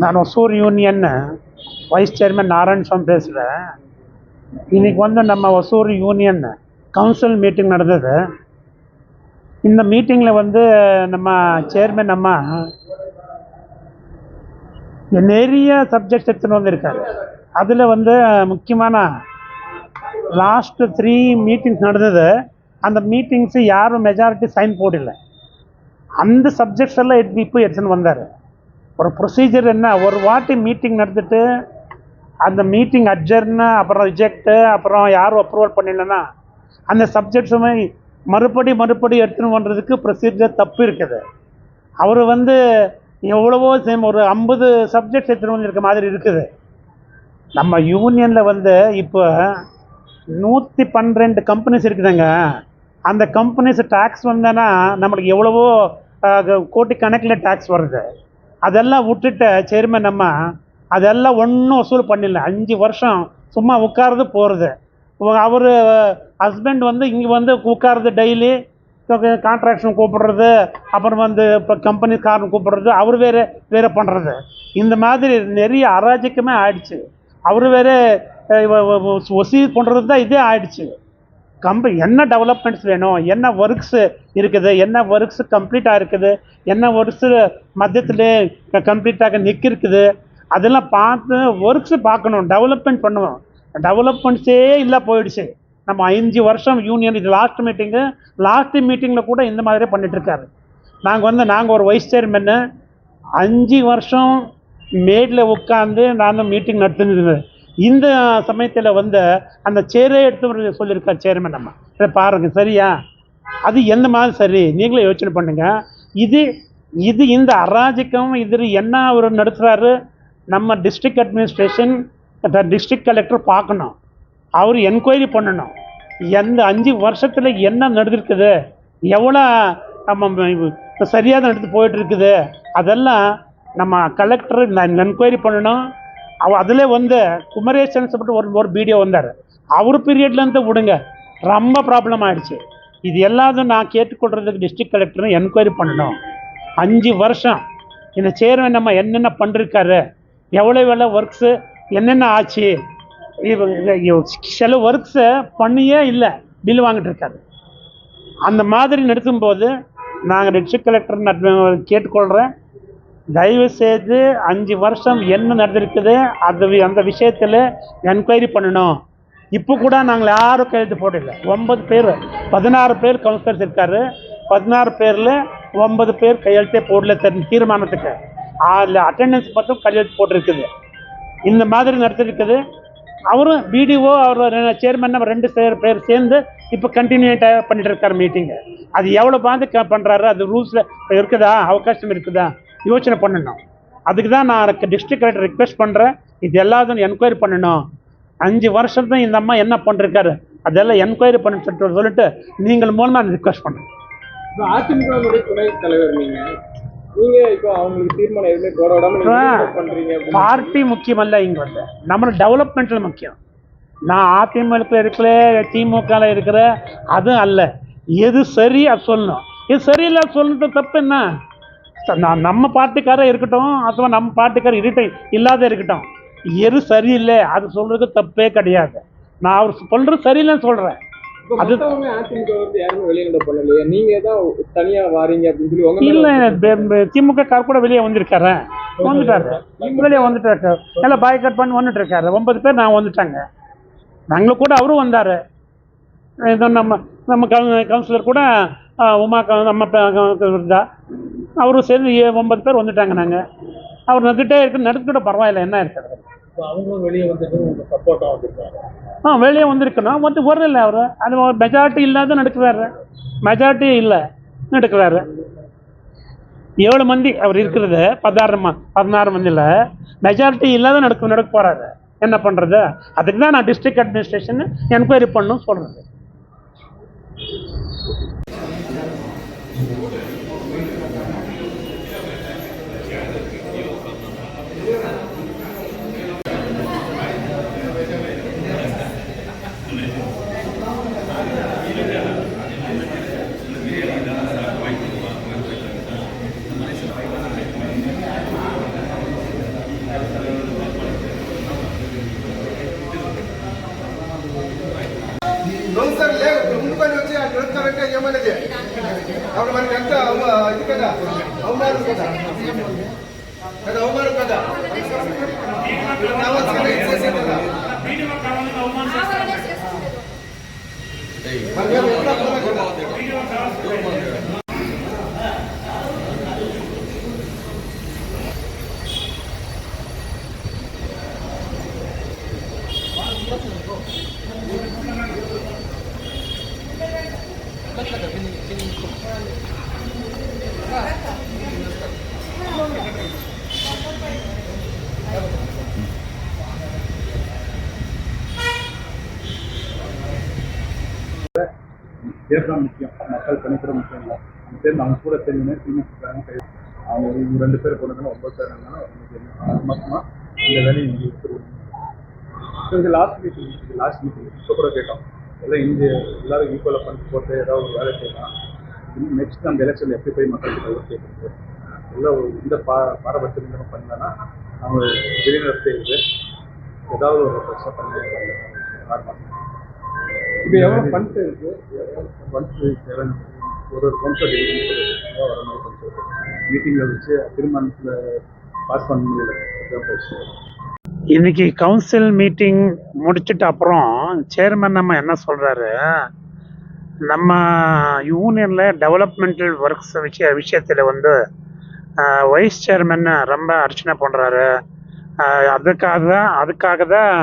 நான் Hosur union vice chairman Narayana Swamy பேசுகிறேன் இன்னைக்கு வந்து நம்ம ஒசூர் யூனியன் கவுன்சில் மீட்டிங் நடந்தது. இந்த மீட்டிங்கில் வந்து நம்ம சேர்மன் அம்மா நிறைய சப்ஜெக்ட்ஸ் எடுத்துன்னு வந்திருக்காரு. அதில் வந்து முக்கியமான லாஸ்ட்டு த்ரீ மீட்டிங்ஸ் நடந்தது. அந்த மீட்டிங்ஸு யாரும் மெஜாரிட்டி சைன் போடல. அந்த சப்ஜெக்ட்ஸ் எல்லாம் எடுத்து இப்போ எடுத்துன்னு வந்தார். ஒரு ப்ரொசீஜர் என்ன? ஒரு வாட்டி மீட்டிங் நடந்துட்டு அந்த மீட்டிங் அட்ஜர்னு அப்புறம் ரிஜெக்ட்டு அப்புறம் யாரும் அப்ரூவல் பண்ணலன்னா அந்த சப்ஜெக்ட்ஸுமே மறுபடி மறுபடி எடுத்துன்னு பண்ணுறதுக்கு ப்ரொசீஜர் தப்பு இருக்குது. அவர் வந்து எவ்வளவோ சேம் ஒரு ஐம்பது சப்ஜெக்ட் எடுத்துன்னு வந்திருக்க மாதிரி இருக்குது. நம்ம யூனியனில் வந்து இப்போ நூற்றி பன்னிரெண்டு கம்பெனிஸ் இருக்குதுங்க. அந்த கம்பெனிஸ் டேக்ஸ் வந்தேன்னா நம்மளுக்கு எவ்வளவோ கோட்டி கணக்கில் டேக்ஸ் வருது. அதெல்லாம் விட்டுட்டு சேர்மன் நம்ம அதெல்லாம் ஒன்றும் வசூல் பண்ணிடல அஞ்சு வருஷம் சும்மா உட்கார்றது போகிறது அவர் ஹஸ்பண்ட் வந்து இங்கே வந்து உட்காருது டெய்லி கான்ட்ராக்ஷன் கூப்பிடுறது அப்புறம் வந்து இப்போ கம்பெனி காரன் கூப்பிடுறது அவர் வேறு வேறு பண்ணுறது இந்த மாதிரி நிறைய அராஜகமே ஆயிடுச்சு. அவர் வேறு ஒசீ பண்ணுறது தான் இதே ஆயிடுச்சு. கம்ப என்ன டெவலப்மெண்ட்ஸ் வேணும்? என்ன ஒர்க்ஸு இருக்குது? என்ன ஒர்க்ஸ் கம்ப்ளீட்டாக இருக்குது என்ன ஒர்க்ஸு மத்தியத்தில் கம்ப்ளீட்டாக நிற்கிருக்குது அதெல்லாம் பார்த்து ஒர்க்ஸு பார்க்கணும் டெவலப்மெண்ட் பண்ணுவோம் டெவலப்மெண்ட்ஸே இல்லை போயிடுச்சு. நம்ம அஞ்சு வருஷம் யூனியன் இது லாஸ்ட் மீட்டிங்கு லாஸ்ட் மீட்டிங்கில் கூட இந்த மாதிரியே பண்ணிகிட்ருக்காரு நாங்கள் வந்து நாங்கள் ஒரு வைஸ் சேர்மன்னு அஞ்சு வருஷம் மேடில் உட்காந்து நான் மீட்டிங் நடத்துனது. இந்த சமயத்தில் வந்து அந்த சேரே எடுத்து சொல்லியிருக்கார் சேர்மன் நம்ம. இதை பாருங்கள் சரியா? அது எந்த மாதிரி சரி? நீங்களே யோசனை பண்ணுங்க. இது இது இந்த அராஜகம் இது என்ன அவர் நடத்துகிறாரு நம்ம டிஸ்ட்ரிக்ட் அட்மினிஸ்ட்ரேஷன் டிஸ்ட்ரிக்ட் கலெக்டர் பார்க்கணும். அவர் என்கொயரி பண்ணணும். எந்த அஞ்சு வருஷத்தில் என்ன நடந்திருக்குது? எவ்வளோ நம்ம சரியாக நடந்து போயிட்டு இருக்குது அதெல்லாம் நம்ம கலெக்டர் என்கொயரி பண்ணணும். அவ அதில் வந்து குமரேசன் சொல்லிட்டு ஒரு ஒரு வீடியோ வந்தார். அவர் பீரியட்லேருந்து விடுங்க. ரொம்ப ப்ராப்ளம் ஆகிடுச்சு இது எல்லாத்தையும் நான் கேட்டுக்கொள்றதுக்கு டிஸ்ட்ரிக்ட் கலெக்டரும் என்கொயரி பண்ணணும். அஞ்சு வருஷம். இந்த சேர்மன் நம்ம என்னென்ன பண்ணிருக்காரு? எவ்வளோ எவ்வளோ ஒர்க்ஸு என்னென்ன ஆச்சு? இவ- சில ஒர்க்ஸை பண்ணியே இல்லை. பில் வாங்கிட்டு இருக்காரு. அந்த மாதிரி நடத்தும்போது நாங்கள் டிஸ்ட்ரிக்ட் கலெக்டர் கேட்டுக்கொள்கிறேன் தயவு செய்து அஞ்சு வருஷம் என்ன நடந்திருக்குது அது வி- அந்த விஷயத்தில் என்கொயரி பண்ணணும். இப்போ கூட நாங்கள் யாரும் கையெழுத்து போடல. ஒன்பது பேர் பதினாறு பேர் கவுன்சிலர்ஸ் இருக்காரு. பதினாறு பேரில் ஒன்பது பேர் கையெழுத்தே போடல தீர்மானத்துக்கு. அதில் அட்டெண்டன்ஸ் மட்டும் கையெழுத்து போட்டிருக்குது. இந்த மாதிரி நடத்திருக்குது. அவரும் பிடிஓ அவர் சேர்மன் ரெண்டு பேர் பேர் சேர்ந்து இப்போ கண்டினியூட்டாக பண்ணிட்டு இருக்காரு மீட்டிங்கு அது எவ்வளோ பார்த்து க பண்ணுறாரு அது ரூல்ஸில் இருக்குதா? அவகாசம் இருக்குதா? யோசனை பண்ணணும். அதுக்கு தான் நான் டிஸ்ட்ரிக்ட் கலெக்டர் ரிக்வெஸ்ட் பண்ணுறேன் இது எல்லாத்தையும் என்கொயரி பண்ணணும். அஞ்சு வருஷம் தான் இந்த அம்மா என்ன பண்ணிருக்காரு? அதெல்லாம் என்கொயரி பண்ண சொல்லிட்டு சொல்லிட்டு நீங்கள் மூலமாக நான் ரிக்வெஸ்ட் பண்ணுறேன் அதிமுக துணைத் தலைவர் நீங்கள் பார்ட்டி முக்கியம் முக்கியமல்ல இங்க வந்து. நம்மளோட டெவலப்மெண்ட்டில் முக்கியம். நான் அதிமுக இருக்கிற திமுகவில் இருக்கிற அதுவும் அல்ல. எது சரி அது சொல்லணும். இது சரியில்லை சொல்றது தப்பு என்ன? நான் நம்ம பாட்டுக்காரர் இருக்கட்டும் அதுவா நம்ம பாட்டுக்காரர் இருட்டை இல்லாத இருக்கட்டும். எது சரியில்லை அது சொல்கிறதுக்கு தப்பே கிடையாது. நான் அவர் சொல்றது சரியில்லைன்னு சொல்றேன். அது- யாருமே வெளியிட பண்ணலையே நீங்க தான் தனியா வாரீங்க அப்படின்னு சொல்லி இல்லை திமுக கார் கூட வெளியே வந்திருக்காரு. வந்துட்டாரு. வெளியே வந்துட்டாரு. எல்லாம் பாய் கட் பண்ணி வந்துட்டு இருக்காரு ஒன்பது பேர் நான் வந்துட்டாங்க. நாங்களும் கூட அவரும் வந்தார். இதோ நம்ம நம்ம கவு- கவுன்சிலர் கூட உமா நம்ம இருந்தா அவரும் சேர்ந்து ஒன்பது பேர் வந்துட்டாங்க நாங்கள் அவர் நடந்துகிட்டே இருக்கு நடந்துக்கிட்ட பரவாயில்ல என்ன இருக்கிறது அவங்களும் வெளியே வந்துட்டு உங்க சப்போர்ட்டா வந்திருக்காங்க. ஆ வெளியே வந்திருக்கணும் வந்து வரல அவர். அது மெஜாரிட்டி இல்லாத நடக்கிறாரு. மெஜாரிட்டி இல்லை நடக்கிறாரு. ஏழு மந்தி அவர் இருக்கிறது பதினாறு பதினாறு மந்தியில் மெஜாரிட்டி இல்லாத நடக்க நடக்க போகிறாரு என்ன பண்ணுறது அதுக்கு தான் நான் டிஸ்ட்ரிக்ட் அட்மினிஸ்ட்ரேஷன் என்கொயரி பண்ணணும் சொல்கிறது minute. Daniel, தேர்தல் முக்கியம். மக்கள் பணிக்கிற முக்கியம் இல்லை. அந்த பேர் அவங்க கூட தெரியுமே திமுக அவங்க இவங்க ரெண்டு பேர் போனதுன்னா ஒன்பது பேர் இருந்தாலும் ஆறு என்ன இந்த வேலையை இங்கே எடுத்துருவோம் இது லாஸ்ட் மீட்டிங் லாஸ்ட் மீட்டிங் இப்போ கூட கேட்டோம். எல்லாம் இந்திய எல்லாரும் ஈக்குவலாக பண்ணி போட்டு ஏதாவது ஒரு வேலை செய்யலாம். நெக்ஸ்ட் அந்த எலெக்ஷன் எப்படி போய் மக்களுக்கு ஒரு கேட்குறது? எல்லாம் ஒரு இந்த பா பாரபட்சம் பண்ணலன்னா அவங்க வெளிநடப்பு செய்யுது ஏதாவது ஒரு பிரச்சனை பண்ணி ஆரம்பம் இப்போ எவ்வளோ ஃபண்ட் இருக்கு? ஒன்ஸ் செவன் ஒரு ஒரு கவுன்சிலர் வர மாதிரி மீட்டிங்கில் வச்சு தீர்மானத்தில் பாஸ் பண்ண முடியல. இன்னைக்கு கவுன்சில் மீட்டிங் முடிச்சிட்ட அப்புறம் சேர்மன் நம்ம என்ன சொல்றாரு? நம்ம யூனியன்ல டெவலப்மெண்டல் ஒர்க்ஸ் விஷய விஷயத்தில் வந்து வைஸ் சேர்மன் ரொம்ப அர்ச்சனை பண்ணுறாரு அதுக்காக தான் அதுக்காக தான்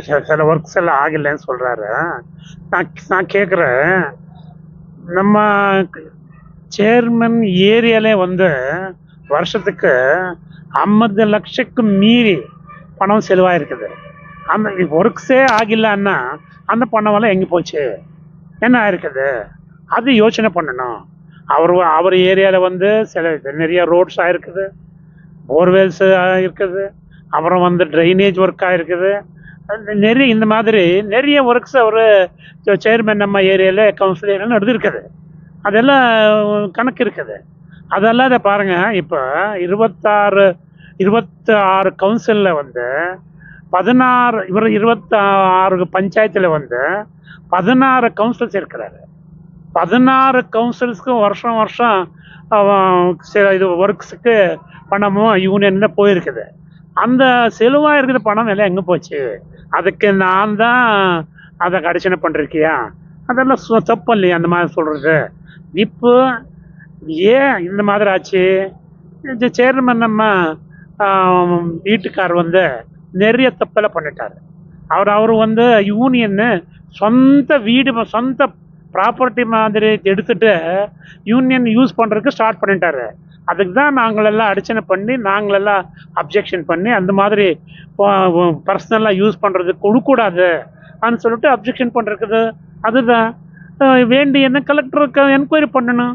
சில- ஒர்க்ஸ் எல்லாம் ஆகலைன்னு சொல்கிறாரு நான் நான் கேட்குறேன் நம்ம சேர்மன் ஏரியாலே வந்து வருஷத்துக்கு ஐம்பது லட்சக்கு மீறி பணம் செலவாயிருக்குது. அந்த ஒர்க்ஸே ஆகில்லன்னா அந்த பணமெல்லாம் எங்கே போச்சு? என்ன ஆயிருக்குது? அது யோசனை பண்ணணும். அவர் அவர் ஏரியாவில் வந்து சில நிறைய ரோட்ஸ் ஆயிருக்குது. போர்வெல்ஸ் இருக்குது. அப்புறம் வந்து ட்ரைனேஜ் ஒர்க் இருக்குது. நிறைய இந்த மாதிரி நிறைய ஒர்க்ஸ் அவர் சேர்மன் நம்ம ஏரியாவில் கவுன்சில் ஏரியாவில் நடந்திருக்குது. அதெல்லாம் கணக்கு இருக்குது. அதெல்லாம் இதை பாருங்கள் இப்போ இருபத்தாறு இருபத்தி ஆறு கவுன்சிலில் வந்து பதினாறு இவர் இருபத்தி ஆறு பஞ்சாயத்தில் வந்து பதினாறு கவுன்சில்ஸ் இருக்கிறாரு. பதினாறு கவுன்சில்ஸ்க்கும் வருஷம் வருஷம் சில இது ஒர்க்ஸுக்கு பணமும் யூனியனில் போயிருக்குது. அந்த செலவாக இருக்கிற பணம் எல்லாம் எங்கே போச்சு? அதுக்கு நான் தான் அதை கடிச்சனை பண்ணிருக்கியா அதெல்லாம் சு- தப்பு இல்லையா? அந்த மாதிரி சொல்கிறது இப்போ ஏன் இந்த மாதிரி ஆச்சு? இந்த சேர்மன் நம்ம வீட்டுக்கார் வந்து நிறைய தப்பெல்லாம் பண்ணிட்டார். அவர் அவர் வந்து யூனியன்னு சொந்த வீடு சொந்த ப்ராப்பர்ட்டி மாதிரி எடுத்துட்டு யூனியன் யூஸ் பண்ணுறதுக்கு ஸ்டார்ட் பண்ணிட்டாரு. அதுக்கு தான் நாங்களெல்லாம் அடிச்சனை பண்ணி நாங்களெல்லாம் அப்ஜெக்ஷன் பண்ணி அந்த மாதிரி பர்சனலாக யூஸ் பண்ணுறது கொடுக்கூடாது அப்படின்னு சொல்லிட்டு அப்ஜெக்ஷன் பண்ணுறது அதுதான். வேண்டி என்ன கலெக்டருக்கு என்கொயரி பண்ணணும்.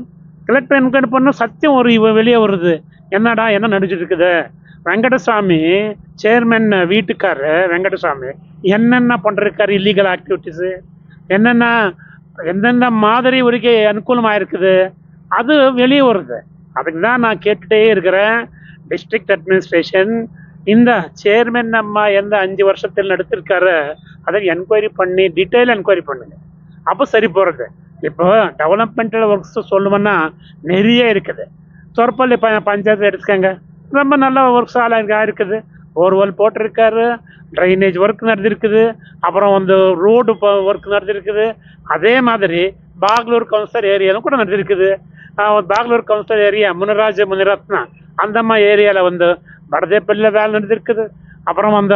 கலெக்டர் என்கொயரி பண்ணால் சத்தியம் ஒரு இவ வெளியே வருது. என்னடா என்ன நடிச்சிட்டு இருக்குது வெங்கடசாமி சேர்மன் வீட்டுக்கார் வெங்கடசாமி என்னென்ன பண்ணிருக்காரு இல்லீகல் ஆக்டிவிட்டீஸு என்னென்ன எந்தெந்த மாதிரி இவருக்கு அனுகூலமாக இருக்குது அது வெளியே வருது. அதுக்கு தான் நான் கேட்டுட்டே இருக்கிறேன். டிஸ்ட்ரிக்ட் அட்மினிஸ்ட்ரேஷன் இந்த சேர்மன் நம்ம எந்த அஞ்சு வருஷத்தில் நடத்திருக்காரு அதை என்கொயரி பண்ணி டீட்டெயில் என்கொயரி பண்ணுங்க. அப்போ சரி போகிறது இப்போ டெவலப்மெண்டல் ஒர்க்ஸ் சொல்லுவோன்னா நிறைய இருக்குது. சொற்பள்ளி ப பஞ்சாயத்து எடுத்துக்கோங்க. ரொம்ப நல்ல ஒர்க்ஸ் ஆளாக இருக்குது. போர்வெல் போட்டிருக்காரு. ட்ரைனேஜ் ஒர்க் நடந்திருக்குது. அப்புறம் வந்து ரோடு ஒர்க் நடந்திருக்குது. அதே மாதிரி பாக்லூர் கவுன்சிலர் ஏரியாலும் கூட நடந்திருக்குது. ஆஹ் பாக்லூர் கவுன்சிலர் ஏரியா முனராஜ முனிரத்னா அந்தம்மா ஏரியாவில் வந்து வடதேப்பள்ளியில் வேலை நடந்திருக்குது. அப்புறம் அந்த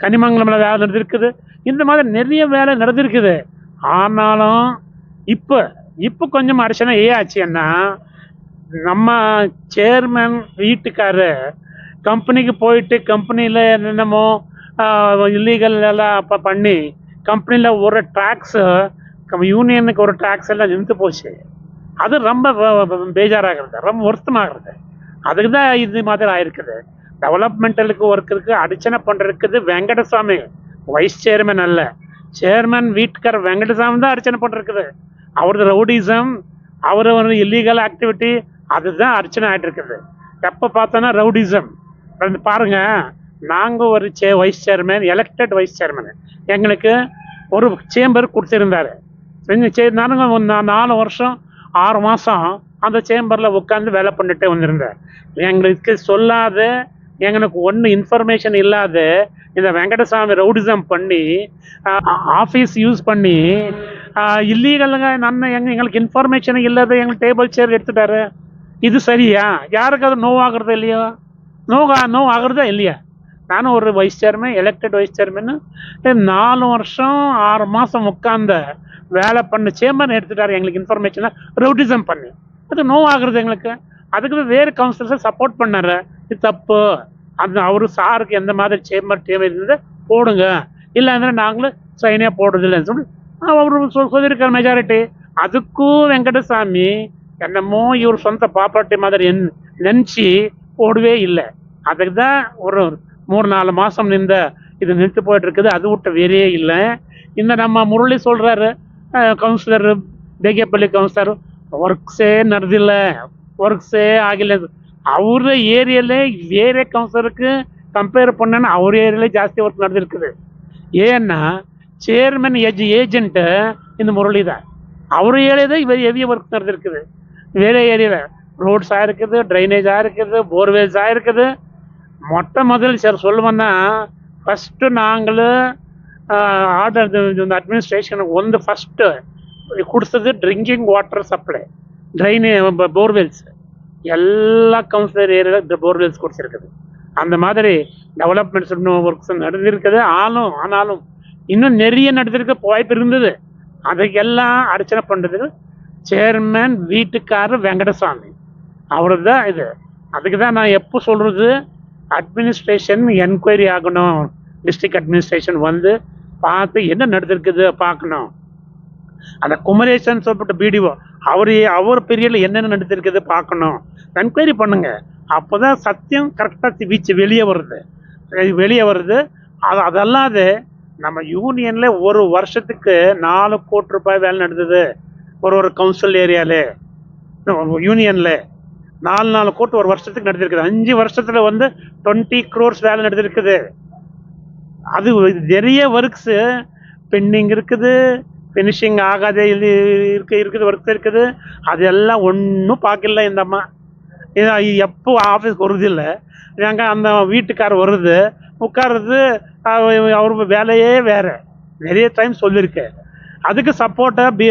கனிமங்கலமில் க- வேலை நடந்திருக்குது. இந்த மாதிரி நிறைய வேலை நடந்திருக்குது. ஆனாலும் இப்போ இப்போ கொஞ்சம் அடிச்சனா ஏன் ஆச்சுன்னா நம்ம சேர்மன் வீட்டுக்காரு கம்பெனிக்கு போயிட்டு கம்பெனியில் என்னென்னமோ இல்லீகல் எல்லாம் பண்ணி கம்பெனியில் ஒரு டேக்ஸு யூனியனுக்கு ஒரு டேக்ஸ் எல்லாம் நின்று போச்சு. அது ரொம்ப பேஜாராகிறது. ரொம்ப வருத்தமாகிறது. அதுக்கு தான் இது மாதிரி ஆயிருக்குது. டெவலப்மெண்டலுக்கு ஒர்க்குக்கு அடிச்சனை பண்ணுறதுக்குது வெங்கடசாமி வைஸ் சேர்மன் அல்ல. சேர்மன் வீட்டுக்கார வெங்கடசாமி தான் அர்ச்சனை பண்ணிருக்குது அவரது ரவுடிசம் அவர் ஒரு இல்லீகல் ஆக்டிவிட்டி அதுதான் அர்ச்சனை ஆகிட்டு இருக்குது எப்போ பார்த்தோன்னா ரவுடிசம் வந்து பாருங்க நாங்கள் ஒரு சே vice chairman elected vice chairman எங்களுக்கு ஒரு சேம்பர் கொடுத்துருந்தாரு. செஞ்சு செய்தானுங்க ஒன்று நாலு வருஷம் ஆறு மாதம் அந்த சேம்பரில் உட்காந்து வேலை பண்ணிட்டே வந்திருந்தேன். எங்களுக்கு சொல்லாத எங்களுக்கு ஒன்றும் இன்ஃபர்மேஷன் இல்லாத இந்த வெங்கடசாமி ரவுடிசம் பண்ணி ஆஃபீஸ் யூஸ் பண்ணி இல்லீகலுங்க நான் எங்க எங்களுக்கு இன்ஃபர்மேஷன் இல்லாத எங்களுக்கு டேபிள் சேர் எடுத்துட்டாரு. இது சரியா? யாருக்கு அது நோவாகிறது இல்லையோ? நோவா நோவாகிறதா இல்லையா? நானும் ஒரு vice chairman elected vice chairman நாலு வருஷம் ஆறு மாதம் உட்காந்த வேலை பண்ண சேம்பர் எடுத்துட்டார். எங்களுக்கு இன்ஃபர்மேஷனாக ரவுட்டிசம் பண்ணி. அது ஆகுறது எங்களுக்கு. அதுக்கு வேறு கவுன்சிலர்ஸை சப்போர்ட் பண்ணார். இது தப்பு. அந்த அவர் சாருக்கு எந்த மாதிரி சேம்பர் தேவை இருந்தது போடுங்க. இல்லாந்தா நாங்களும் சைனே போடுறது இல்லைன்னு சொல்லி அவரு சொல்லியிருக்கிற மெஜாரிட்டி அதுக்கும் வெங்கடசாமி என்னமோ இவர் சொந்த பாப்பாட்டி மாதிரி நினச்சி போடவே இல்லை. அதுக்கு தான் ஒரு மூணு நாலு மாதம் நின்ற இது நிறுத்து போயிட்டுருக்குது. அது விட்ட வேறையே இல்லை. இந்த நம்ம முரளி சொல்கிறாரு கவுன்சிலர் பேகேப்பள்ளி கவுன்சிலர் ஒர்க்ஸே நடதில்லை ஒர்க்ஸே ஆகலை. அவர் ஏரியாலே வேறு கவுன்சிலருக்கு கம்பேர் பண்ணேன்னா அவர் ஏரியாலே ஜாஸ்தி ஒர்க் நடந்திருக்குது. ஏன்னா சேர்மன் ஏஜ் ஏஜென்ட்டு இந்த முரளி தான். அவர் ஏரியா இவர் ஹெவி ஒர்க் நடந்திருக்குது. வேறு ஏரியாவில் ரோட்ஸாக இருக்குது ட்ரைனேஜாக இருக்குது போர்வேல்ஸாக இருக்குது. மொட்டை முதல் சார் சொல்லுவேன்னா ஃபஸ்ட்டு நாங்களும் ஆர்டர் இந்த அட்மினிஸ்ட்ரேஷனுக்கு வந்து ஃபஸ்ட்டு கொடுத்தது drinking water supply drain borewells எல்லா கவுன்சிலர் ஏரியாவில் இந்த போர்வெல்ஸ் கொடுத்துருக்குது. அந்த மாதிரி டெவலப்மெண்ட்ஸ் ஒர்க்ஸ் நடந்திருக்குது. ஆளும் ஆனாலும் இன்னும் நிறைய நடந்திருக்க வாய்ப்பு இருந்தது. அதுக்கெல்லாம் அர்ச்சனை பண்ணுறது சேர்மேன் வீட்டுக்காரர் வெங்கடசாமி. அவர் தான் இது. அதுக்கு தான் நான் எப்போ சொல்கிறது அட்மினிஸ்ட்ரேஷன் என்கொயரி ஆகணும். டிஸ்ட்ரிக்ட் அட்மினிஸ்ட்ரேஷன் வந்து பார்த்து என்ன நடந்திருக்குது பார்க்கணும். அந்த குமரேசன் சொல்லப்பட்ட பிடிஓ அவர் அவர் பீரியடில் என்னென்ன நடந்திருக்குது பார்க்கணும். என்கொயரி பண்ணுங்க. அப்போ தான் சத்தியம் கரெக்டாக வீச்சு வெளியே வருது. வெளியே வருது. அது அதல்லாது நம்ம யூனியனில் ஒரு வருஷத்துக்கு நாலு கோடி ரூபாய் வேலை நடந்தது. ஒரு ஒரு கவுன்சில் ஏரியாவில் யூனியனில் நாலு நாலு கோட்டு ஒரு வருஷத்துக்கு நடந்திருக்குது அஞ்சு வருஷத்தில் வந்து டுவெண்ட்டி க்ரோர்ஸ் வேலை நடந்திருக்குது அது நிறைய ஒர்க்ஸு பெண்டிங் இருக்குது ஃபினிஷிங் ஆகாதே இது இருக்கு இருக்குது ஒர்க்ஸ் இருக்குது. அதெல்லாம் ஒன்றும் பார்க்கல இந்த அம்மா. ஏன்னா எப்போ ஆஃபீஸ்க்கு வருதில்ல நாங்கள் அந்த வீட்டுக்கார் வருது உட்காருறது அவர் வேலையே வேறு. நிறைய டைம் சொல்லியிருக்கேன் அதுக்கு சப்போர்ட்டாக பி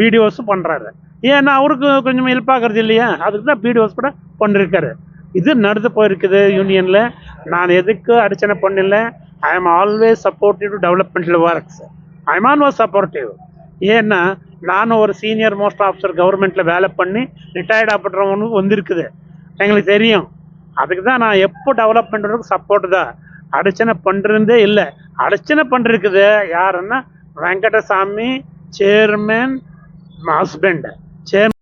பிடிஓஸும் பண்ணுறாரு ஏன்னா அவருக்கு கொஞ்சம் ஹெல்ப்பாகிறது இல்லையா? அதுக்கு தான் பிடிஓஸ் கூட பண்ணிருக்காரு. இது நடந்து போயிருக்குது யூனியனில் நான் எதுக்கு அடிச்சனை பண்ணல I am always supportive to developmental works I am always supportive ஏன்னா நானும் ஒரு சீனியர் மோஸ்ட் ஆஃபீஸர் கவர்மெண்ட்டில் வேலை பண்ணி ரிட்டையர்ட் ஆகப்படுறவனு வந்திருக்குது. எங்களுக்கு தெரியும். அதுக்கு தான் நான் எப்போ டெவலப்மெண்ட்டுக்கு சப்போர்ட் தான். அடிச்சனை பண்ணுறதே இல்லை. அடிச்சனை பண்ணிருக்குது யாருன்னா வெங்கடசாமி சேர்மேன் ஹஸ்பண்ட் சேர்